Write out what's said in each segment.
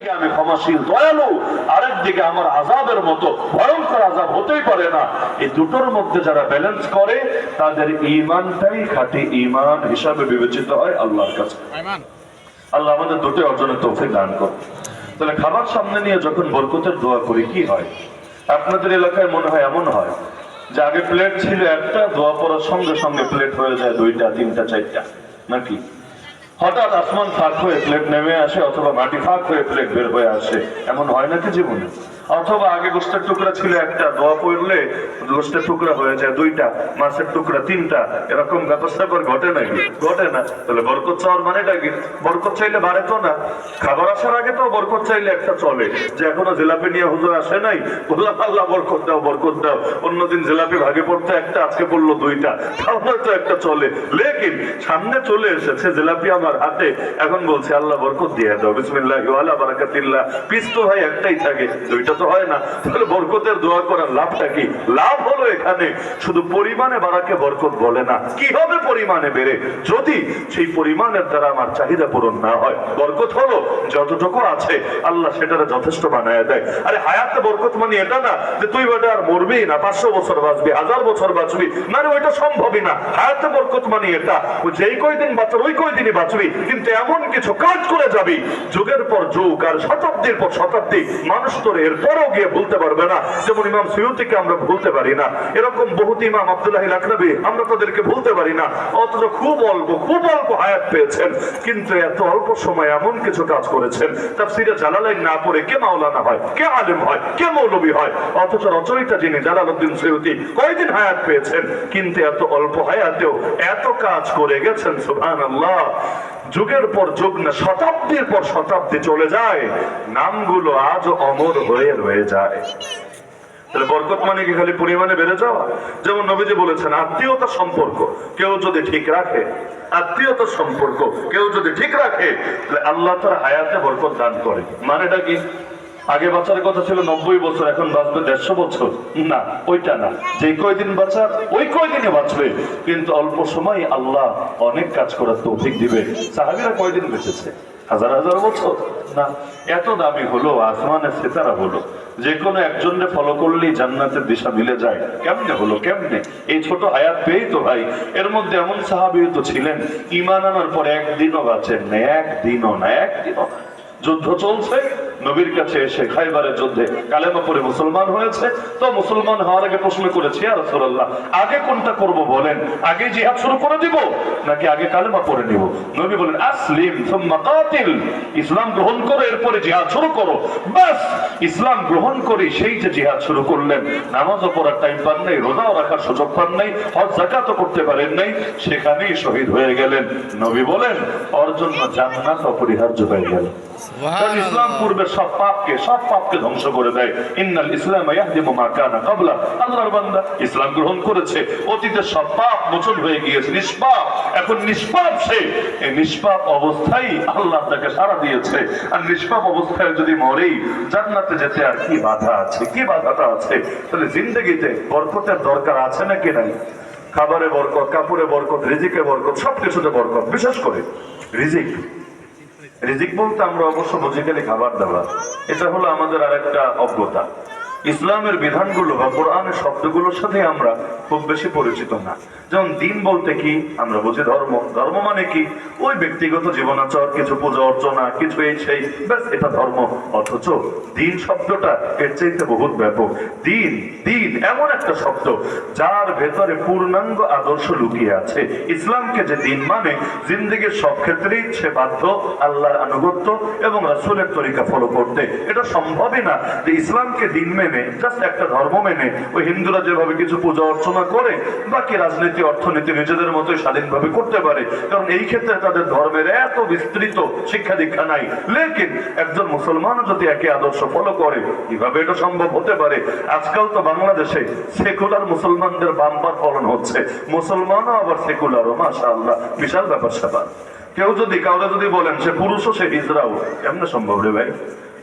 দিকে আমি ক্ষমাশীল দয়ালু আরেক আমার আজাবের মতো ভয়ঙ্কর আজাব হতেই পারে না। এই দুটোর মধ্যে যারা ব্যালেন্স করে তাদের ইমানটাই খাঁটি ইমান হিসাবে বিবেচিত হয় আল্লাহর কাছে। আল্লাহ আমাদের দুটো অর্জনের তৌফিক দান করে তাহলে খাবার সামনে নিয়ে যখন বরকতের দোয়া করি কি হয়? আপনাদের এলাকায় মনে হয় এমন হয় যে আগে প্লেট ছিল একটা দোয়া পড়ার সঙ্গে সঙ্গে প্লেট হয়ে যায় দুইটা তিনটা চারটা। নাকি? হঠাৎ আসমান ফাঁক হয়ে প্লেট নেমে আসে অথবা মাটি ফাঁক হয়ে প্লেট বের হয়ে আসে। এমন হয় নাকি জীবনে? অথবা আগে গোষ্ঠের টুকরা ছিল একটা দোয়া পড়লে গোষ্ঠের টুকরা হয়ে যায় দুইটা, মাছের টুকরা তিনটা, এরকম ব্যাপার স্যাপার ঘটে নাকি? ঘটে না। তাহলে বরকত চাওয়ার মানেটা কি? বরকত চাইলে বাড়ে তো না। খাবার আসার আগে তো বরকত চাইলে একটা চলে। যে এখনও জিলাপি নিয়ে হুজুর আসে নাই, বললাম, আল্লাহ, বরকত দাও বরকত দাও। অন্যদিন জিলাপি ভাগে পড়তে একটা, আজকে পড়ল দুইটা। তাহলে তো একটা চলে। লেকিন সামনে চলে এসেছে জিলাপি আমার হাতে। এখন বলছে, আল্লাহ, বরকত দিয়ে দাও। বিসমিল্লাহ বারাকাতিল্লাহ। পিস তো ভাই একটাই থাকে, দুইটা তো হয় না। তাহলে বরকতের দোয়া করার লাভটা কি? লাভ হলো এখানে। শুধু পরিমাণে বাড়াকে বরকত বলে না। কি হবে পরিমাণে বেড়ে? যদি সেই পরিমাণের দ্বারা আমার চাহিদা পূরণ না হয়, বরকত হলো যতটুকু আছে, আল্লাহ সেটারে যথেষ্ট বানায় দেয়। আরে হায়াতে বরকত মানে এটা না যে তুই বেটা আর মরবি না, পাঁচশো বছর বাঁচবি, হাজার বছর বাঁচবি। না রে, ওইটা সম্ভবই না। হায়াতে বরকত মানে এটা। যেই কয়দিন বাঁচার ওই কয়দিনই বাঁচবি। কিন্তু এমন কিছু কাজ করে যাবি, যুগের পর যুগ আর শতাব্দীর পর শতাব্দী, মানুষ তোর এরপরও গিয়ে ভুলতে পারবে না। যেমন ইমাম সৈয়দকে আমরা ভুলতে পারি না। এরকম বহুত ইমাম আব্দুল্লাহ লাকনবী আমরা তাদেরকে ভুলতে পারি না। অথচ খুব অল্প খুব অল্প হায়াত পেয়েছেন। কিন্তু এত অল্প সময় এমন কিছু কাজ করেছেন, তাফসিরে জালালাইন না পড়ে কে মাওলানা হয়, কে আলেম হয়, কে মৌলবী হয়? অথচ রচয়িতা যিনি জালালউদ্দিন সৈয়দী কয়দিন হায়াত পেয়েছেন? কিন্তু এত অল্প হায়াতেও এত কাজ করে গেছেন, সুবহানাল্লাহ। যুগের পর যুগ না, শতাব্দীর পর শতাব্দী চলে যায়, নামগুলো আজ অমর হয়ে রয়ে যায়। তাহলে বরকত মানে কি খালি পরিমাণে বেড়ে যাওয়া? যেমন নবীজি বলেছেন, আত্মীয়তা সম্পর্ক, কেউ যদি ঠিক রাখে, আত্মীয়তা সম্পর্ক, কেউ যদি ঠিক রাখে, তাহলে আল্লাহ তার হায়াতে বরকত দান করে। মানেটা কি? আগে বাঁচার কথা ছিল নব্বই বছর, এখন বাঁচবে দেড়শো বছর। না, ওইটা না। যে কয়দিন বাঁচার, ওই কয়দিনে বাঁচবে। কিন্তু অল্প সময় আল্লাহ অনেক কাজ করার তৌফিক দিবে। সাহাবিরা কয়দিন বেঁচেছে? হাজার হাজার বছর। না, এত দামি হলো, আসমানের সেতারা হলো। যে কোনো একজনকে ফলো করলেই জান্নাতের দিশা মিলে যায়। কেমনে হলো, কেমনে? এই ছোট আয়াত পেয়েই তো ভাই। এর মধ্যে এমন সাহাবি তো ছিলেন। ইমান আনার পর একদিনও বাঁচেন না একদিনও না একদিনও। না যুদ্ধ চলছে নবীর কাছে এসে খাইবারের যুদ্ধে কালেমা পরে মুসলমান হয়েছে। তো মুসলমান হওয়ার আগে প্রশ্ন করেছি আর রাসূলুল্লাহ, আগে কোনটা করব বলেন? আগে জিহাদ শুরু করে দিব নাকি আগে কালেমা পড়ে নিব? নবী বলেন, আসলিম কাতিল, ইসলাম গ্রহণ করো, এরপরে জিহাদ শুরু করো। বাস ইসলাম গ্রহণ করে সেই যে জিহাদ শুরু করলেন, নামাজও পড়ার টাইম পান নাই, রোজাও রাখার সুযোগ পান নাই, হজ জাকাতও করতে পারেন নাই, সেখানেই শহীদ হয়ে গেলেন। নবী বলেন ওর জন্য জান্নাত অপরিহার্য হয়ে গেল। ইসলাম পূর্বে সব পাপকে সব পাপকে ধ্বংস করে দেয়। ইন্নাল ইসলাম ইয়াহদিমু মা কানা ক্বাবলা আল্লাহর বান্দা ইসলাম গ্রহণ করেছে। সব পাপ মোচন হয়ে গিয়েছে, নিষ্পাপ। এখন নিষ্পাপ সে। এই নিষ্পাপ অবস্থায় আল্লাহ তাকে সারা দিয়েছে। আর নিষ্পাপ অবস্থায় যদি মরেই, জান্নাতে যেতে আর কি বাধা আছে? কি বাধাটা আছে? তাহলে জিন্দগিতে বরকতের দরকার আছে নাকি নাই? খাবারে বরকত, কাপড়ে বরকত, রিজিকে বরকত, সবকিছুতে বরকত, বিশেষ করে রিজিক। রিজিক বলতে আমরা অবশ্য বুঝি গেলে খাবার দাবার। এটা হলো আমাদের আরেকটা অজ্ঞতা। ইসলামের বিধানগুলো বা কোরআনের শব্দগুলোর সাথে আমরা খুব বেশি পরিচিত না। যেমন দিন বলতে কি? আমরা বুঝি ধর্ম। ধর্ম মানে কি? ওই ব্যক্তিগত জীবনাচর, কিছু পূজা অর্চনা, কিছু এই সেই, ব্যাস, এটা ধর্ম। অথচ দিন শব্দটা এর চাইতে বহুত ব্যাপক। দিন দিন এমন একটা শব্দ, যার ভেতরে পূর্ণাঙ্গ আদর্শ লুকিয়ে আছে। ইসলামকে যে দিন মানে জিন্দিগির সব ক্ষেত্রেই সে বাধ্য আল্লাহর আনুগত্য এবং রাসূলের তরিকা ফলো করতে। এটা সম্ভবই না যে ইসলামকে দিন মেনে জাস্ট একটা ধর্ম মেনে, ওই হিন্দুরা যেভাবে কিছু পূজা অর্চনা করে, বাকি রাজনীতি, অর্থনীতি নিজেদের মতোই স্বাধীনভাবে করতে পারে। কারণ এই ক্ষেত্রে তাদের ধর্মের এত বিস্তৃত শিক্ষা দীক্ষা নাই। লেকিন একজন মুসলমানও যদি একই আদর্শ ফলো করে, কীভাবে এটা সম্ভব হতে পারে? আজকাল তো বাংলাদেশে সেকুলার মুসলমানদের বাম্পার ফলন হচ্ছে। মুসলমানও আবার সেকুলারও মাশা আল্লাহ বিশাল ব্যাপার স্যাপার। কেউ যদি কাউরে যদি বলেন, সে পুরুষও সে ইজরাও এমনি সম্ভব রে ভাই?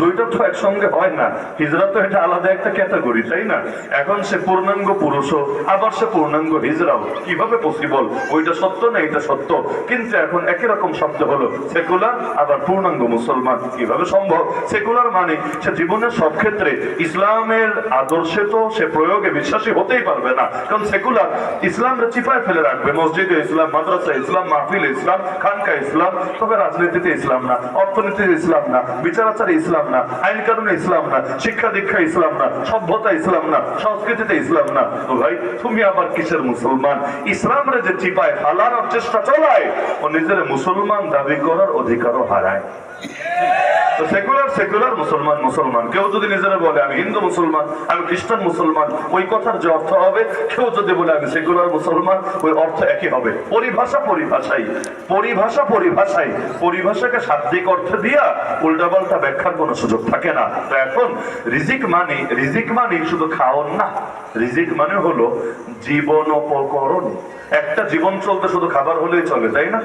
দুইটা তো একসঙ্গে হয় না। হিজরা তো এটা আলাদা একটা ক্যাটাগরি, তাই না? এখন সে পূর্ণাঙ্গ পুরুষও আবার সে পূর্ণাঙ্গ হিজরাও কীভাবে পসিবল ওইটা সত্য না এটা সত্য? কিন্তু এখন একই রকম শব্দ হলো সেকুলার আবার পূর্ণাঙ্গ মুসলমান। কীভাবে সম্ভব? সেকুলার মানে সে জীবনের সব ক্ষেত্রে ইসলামের আদর্শে তো সে প্রয়োগে বিশ্বাসী হতেই পারবে না। কারণ সেকুলার ইসলামরে চিপায় ফেলে রাখবে। মসজিদে ইসলাম মাদ্রাসা ইসলাম, মাহফিল ইসলাম খানকা ইসলাম। তবে রাজনীতিতে ইসলাম না, অর্থনীতিতে ইসলাম না বিচার আচারে ইসলাম না, আইন কানুনে ইসলাম না, শিক্ষা দীক্ষা ইসলাম না, সভ্যতা ইসলাম না, সংস্কৃতিতে ইসলাম না। তো ভাই, তুমি আবার কিসের মুসলমান? ইসলামরে যে চিপায় ফালানোর চেষ্টা চলায়, ও নিজের মুসলমান দাবি করার অধিকারও হারায়। তো সেকুলার সেকুলার মুসলমান মুসলমান। কেউ যদি নিজেরা বলে, আমি হিন্দু মুসলমান, আমি খ্রিস্টান মুসলমান, ওই কথার যে অর্থ হবে, কেউ যদি বলে, আমি সেকুলার মুসলমান, ওই অর্থ একই হবে। পরিভাষা পরিভাষাই। পরিভাষা পরিভাষাই। পরিভাষাকে শাব্দিক অর্থে দিয়া উল্টাপাল্টা ব্যাখ্যার কোনো সুযোগ থাকে না। তো এখন, রিজিক মানে রিজিক মানে শুধু খাওয়ান না। রিজিক মানে হলো জীবন উপকরণ একটা জীবন চলতে শুধু খাবার হলেই চলে, তাই না?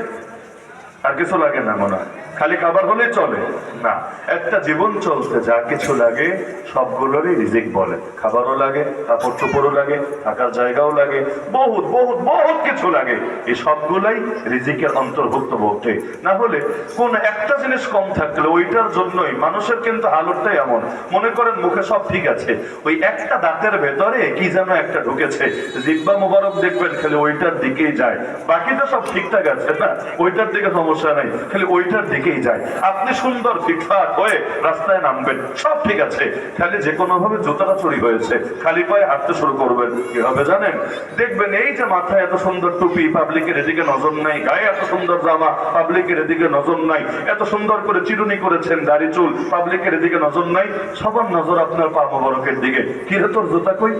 আর কিছু লাগে না মনে। খালি খাবার হলেই চলে। না, একটা জীবন চলতে যা কিছু লাগে, সবগুলোরই রিজিক বলে। খাবারও লাগে কাপড় চোপড়ও লাগে, থাকার জায়গাও লাগে, বহুত বহুত বহুত কিছু লাগে। এই সবগুলাই রিজিকের অন্তর্ভুক্ত বটে না হলে কোন একটা জিনিস কম থাকলে ওইটার জন্যই মানুষের কিন্তু হালতটাই এমন। মনে করেন মুখে সব ঠিক আছে। ওই একটা দাঁতের ভেতরে কি যেন একটা ঢুকেছে। জিব্বা মোবারক দেখবেন, খালি ওইটার দিকেই যায়। বাকিটা সব ঠিকঠাক আছে না? ওইটার দিকে সমস্যা নাই, খালি ওইটার দিকেই যায়। আপনি সুন্দর ফিটফাট হয়ে রাস্তায় নামবেন, সব ঠিক আছে, খালি যে কোনো ভাবে জুতাটা চুরি হয়েছে, খালি পায়ে হাঁটতে শুরু করবেন, কি হবে জানেন? দেখবেন এই যে মাথায় এত সুন্দর টুপি, পাবলিকের এদিকে নজর নাই, গায়ে এত সুন্দর জামা, পাবলিকের এদিকে নজর নাই, এত সুন্দর করে চিরুনি করেছেন দাড়ি চুল, পাবলিকের এদিকে নজর নাই, সবার নজর আপনার পা মোবারকের দিকে। কিরে তোর জুতা কই?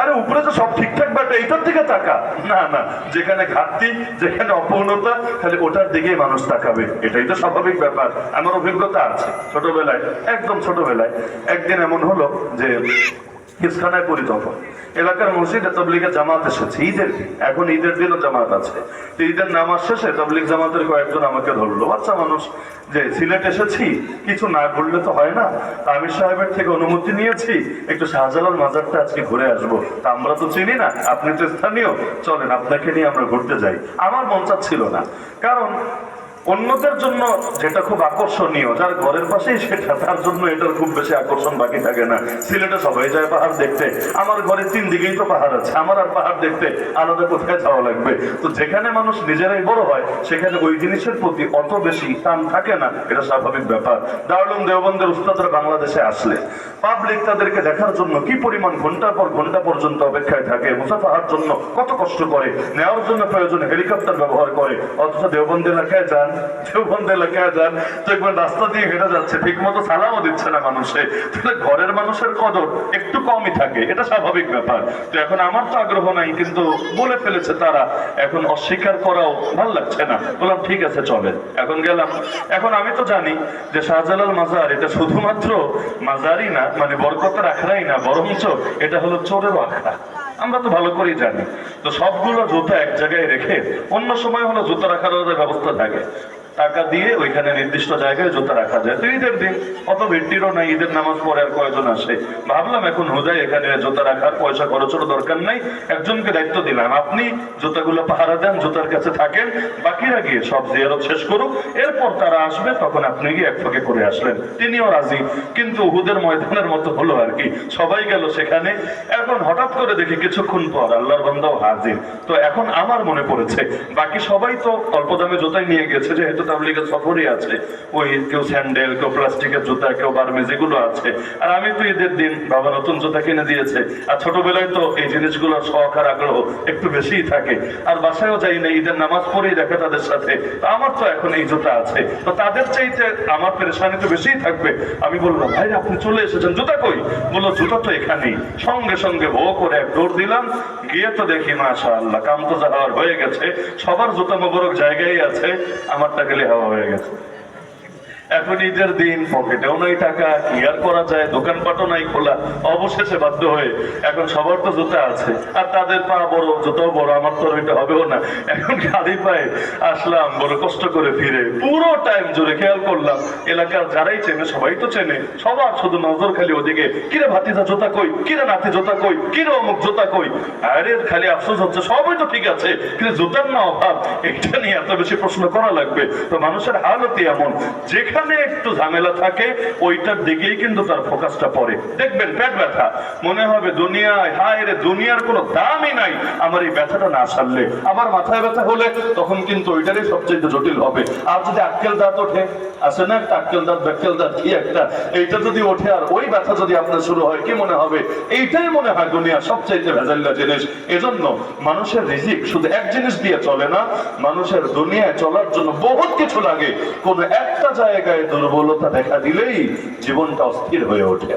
আরে, উপরে তো সব ঠিকঠাক বাট এইটার দিকে তাকা। না না, যেখানে ঘাটতি, যেখানে অপূর্ণতা, তাহলে ওটার দিকেই মানুষ তাকাবে। এটাই তো স্বাভাবিক ব্যাপার। আমার অভিজ্ঞতা আছে, ছোটবেলায়, একদম ছোটবেলায়। একদিন এমন হলো যে হিসখানায় পরিতপ এলাকার মসজিদে তবলিগের জামাত এসেছে। ঈদের দিন। এখন ঈদের দিনও জামাত আছে। তো ঈদের নামাজ শেষে তবলিগ জামাতের কয়েকজন আমাকে ধরলো। বাচ্চা মানুষ, যে সিলেট এসেছি, কিছু না ঘুরলে তো হয় না। আমির সাহেবের থেকে অনুমতি নিয়েছি, একটু শাহজালাল মাজারটা আজকে ঘুরে আসব। তা আমরা তো চিনি না, আপনি তো স্থানীয়। চলেন, আপনাকে নিয়ে আমরা ঘুরতে যাই। আমার মন চাচ্ছিল না। কারণ অন্যদের জন্য যেটা খুব আকর্ষণীয়, যার ঘরের পাশেই সেটা, তার জন্য এটার খুব বেশি আকর্ষণ বাকি থাকে না। সিলেটে সবাই যায় পাহাড় দেখতে। আমার ঘরের তিন দিকেই তো পাহাড় আছে, আমার আর পাহাড় দেখতে আলাদা কোথায় যাওয়া লাগবে? তো যেখানে মানুষ নিজেরাই বড় হয়, সেখানে ওই জিনিসের প্রতি অত বেশি টান থাকে না, এটা স্বাভাবিক ব্যাপার। দারুলুম দেওবন্দের উস্তাদরা বাংলাদেশে আসলে। পাবলিক তাদেরকে দেখার জন্য কি পরিমাণ ঘণ্টা পর ঘণ্টা পর্যন্ত অপেক্ষায় থাকে মুসাফাহার জন্য কত কষ্ট করে, নেওয়ার জন্য প্রয়োজন হেলিকপ্টার ব্যবহার করে, অথচ দেওবন্দ এলাকায় যান ঘরের মানুষের কদর একটু কমই থাকে। এটা স্বাভাবিক ব্যাপার। তো এখন আমার তো আগ্রহ নাই, কিন্তু বলে ফেলেছে তারা। এখন অস্বীকার করাও ভালো লাগছে না। বললাম, ঠিক আছে চলে এখন গেলাম। এখন আমি তো জানি যে শাহজালাল মাজার, এটা শুধুমাত্র মাজারই না মানে বরকতের আখড়াই না, বরঞ্চ এটা হলো চোরের আখড়া। আমরা তো ভালো করেই জানি। তো সবগুলো জুতা এক জায়গায় রেখে অন্য সময় হলো জুতা রাখার ব্যবস্থা থাকে। টাকা দিয়ে ওইখানে নির্দিষ্ট জায়গায় জুতা রাখা যায়। তো ঈদের দিন, অত ভিড়টিরও নাই, ঈদের নামাজ পড়ে আর কয়জন আসে? ভাবলাম এখন হুদাই এখানে জুতা রাখার পয়সা খরচেরও দরকার নাই। একজনকে দায়িত্ব দিলাম, আপনি জুতাগুলো পাহারা দেন, জুতার কাছে থাকেন, বাকিরা গিয়ে সব জিয়ারত শেষ করুক। এরপর তারা আসবে, তখন আপনি গিয়ে এক ফাঁকে করে আসলেন। তিনিও রাজি, কিন্তু উহুদের ময়দানের মতো হলো আর কি। সবাই গেল সেখানে। এখন হঠাৎ করে দেখি কিছুক্ষণ পর আল্লাহর বান্দাও হাজির। তো এখন আমার মনে পড়েছে, বাকি সবাই তো অল্প দামে জুতাই নিয়ে গেছে, যেহেতু তাবলিগের সফরই আছে। ওই কেউ স্যান্ডেল, কেউ প্লাস্টিকের জুতা, কেউ বার্মিজ এগুলো আছে। আর আমি তো ঈদের দিন বাবা নতুন জুতা কিনে দিয়েছে। আর ছোটবেলায় তো এই জিনিসগুলোর শখ আর আগ্রহ একটু বেশিই থাকে। আর বাসায়ও যাই না, ঈদের নামাজ পড়েই দেখা তাদের সাথে। তো আমার তো এখন এই জুতা আছে। তো তাদের চাইতে আমার পেরেশানি তো বেশিই থাকবে। আমি বললাম ভাই আপনি চলে এসেছেন। জুতা কই? বলল, জুতা তো এখানেই। সঙ্গে সঙ্গে ভো করে এক দৌড় দিলাম। গিয়ে তো দেখি মাশা আল্লাহ কাম তো যাওয়ার হয়ে গেছে, সবার জুতা মোবারক জায়গায় আছে, আমারটা গেলে হাওয়া হয়ে গেছে। এখন ঈদের দিন পকেটেও নাই টাকা, কি আর করা যায়? দোকানপাটও নাই খোলা। অবশেষে বাধ্য হয়ে এখন সবার তো জুতা আছে। আর তাদের পা বড় বড়, আমার তো হবেও না। এখন খালি পায়ে আসলাম, বড় কষ্ট করে ফিরে। পুরো টাইম জুড়ে খেয়াল করলাম, এলাকার যারাই চেনে, সবাই তো চেনে। সবার শুধু নজর খালি ওদিকে। কিরে ভাতিজা, জোতা কই? কিরে নাতি, জোতা কই? কিরে অমুক, জোতা কই? আরে, খালি আফসোস হচ্ছে, সবাই তো ঠিক আছে। কিন্তু জুতার না অভাব এটা নিয়ে এত বেশি প্রশ্ন করা লাগবে। তো মানুষের হালতই এমন। যেখানে একটু ঝামেলা থাকে ওইটার দিকেই কিন্তু তার ফোকাসটা পড়ে। দেখবেন, পেট ব্যথা। মনে হবে দুনিয়ায়, হায় রে, দুনিয়ার কোনো দামই নাই। আমার এই ব্যথাটা না সারলে, আমার মাথায় ব্যথা হলে তখন কিন্তু ওইটারই সবচেয়ে জটিল হবে। আর যদি আক্কেল দাঁত ওঠে, আছে না একটা আক্কেল দাঁত, ব্যাক্কেল দাঁত, কি একটা? এইটা যদি ওঠে আর ওই ব্যথা যদি আপনার শুরু হয়, কি মনে হবে? এইটাই মনে হয় দুনিয়া সবচাইতে ভেজাল্লা জিনিস। এজন্য মানুষের রিজিক শুধু এক জিনিস দিয়ে চলে না, মানুষের দুনিয়ায় চলার জন্য বহুত কিছু লাগে। কোন একটা জায়গায় দুর্বলতা দেখা দিলেই জীবনটা অস্থির হয়ে ওঠে।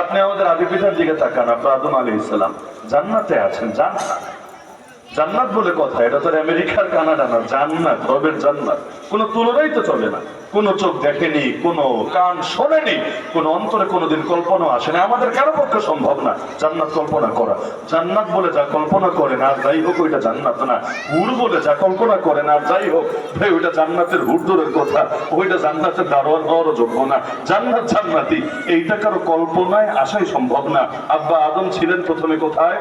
আপনি আমাদের আদি পিতার দিকে তাকান আপনার আদম আলী ইসলাম জান্নাতে আছেন, জান্নাত। জান্নাত বলে কথা, এটা তো আমেরিকার কানাডা না, জান্নাত, রবের জান্নাত। কোনো তুলনাই তো চলে না। কোনো চোখ দেখেনি, কোনো কান শোনেনি, কোনো অন্তরে কোনোদিন কল্পনা আসে না আমাদের কারও পক্ষে সম্ভব না? জান্নাত কল্পনা করা। জান্নাত বলে যা কল্পনা করে আর যাই হোক ওইটা জান্নাত না। হুর বলে যা কল্পনা করে আর যাই হোক, ভাই, ওইটা জান্নাতের হুর দূরের কথা। ওইটা জান্নাতের দারোয়ান হওয়ারও যোগ্য না। জান্নাত জান্নাতি, এইটা কারও কল্পনায় আসাই সম্ভব না। আব্বা আদম ছিলেন প্রথমে কোথায়?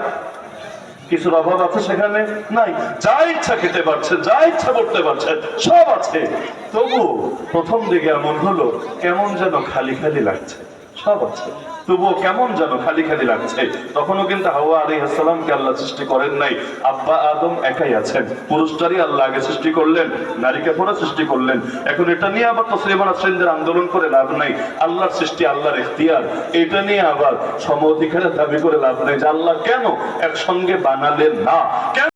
কিছুর অভাব আছে সেখানে? নাই। যা ইচ্ছা খেতে পারছে যা ইচ্ছা করতে পারছে সব আছে। তবু প্রথম দিকে এমন হলো, কেমন যেন খালি খালি লাগছে। সব আছে। তবুও কেমন যেন খালি খালি লাগছে। তখনও কিন্তু হাওয়া আলী আল্লাহ সৃষ্টি করেন নাই। আব্বা আদম একাই আছেন। পুরুষটারই আল্লাহ আগে সৃষ্টি করলেন, নারীকে পরে সৃষ্টি করলেন। এখন এটা নিয়ে আবার তসলিমান আন্দোলন করে লাভ নাই। আল্লাহর সৃষ্টি আল্লাহর এখতিয়ার এটা নিয়ে আবার সম অধিকারের দাবি করে লাভ নাই যে আল্লাহ কেন একসঙ্গে বানালেন না? কেন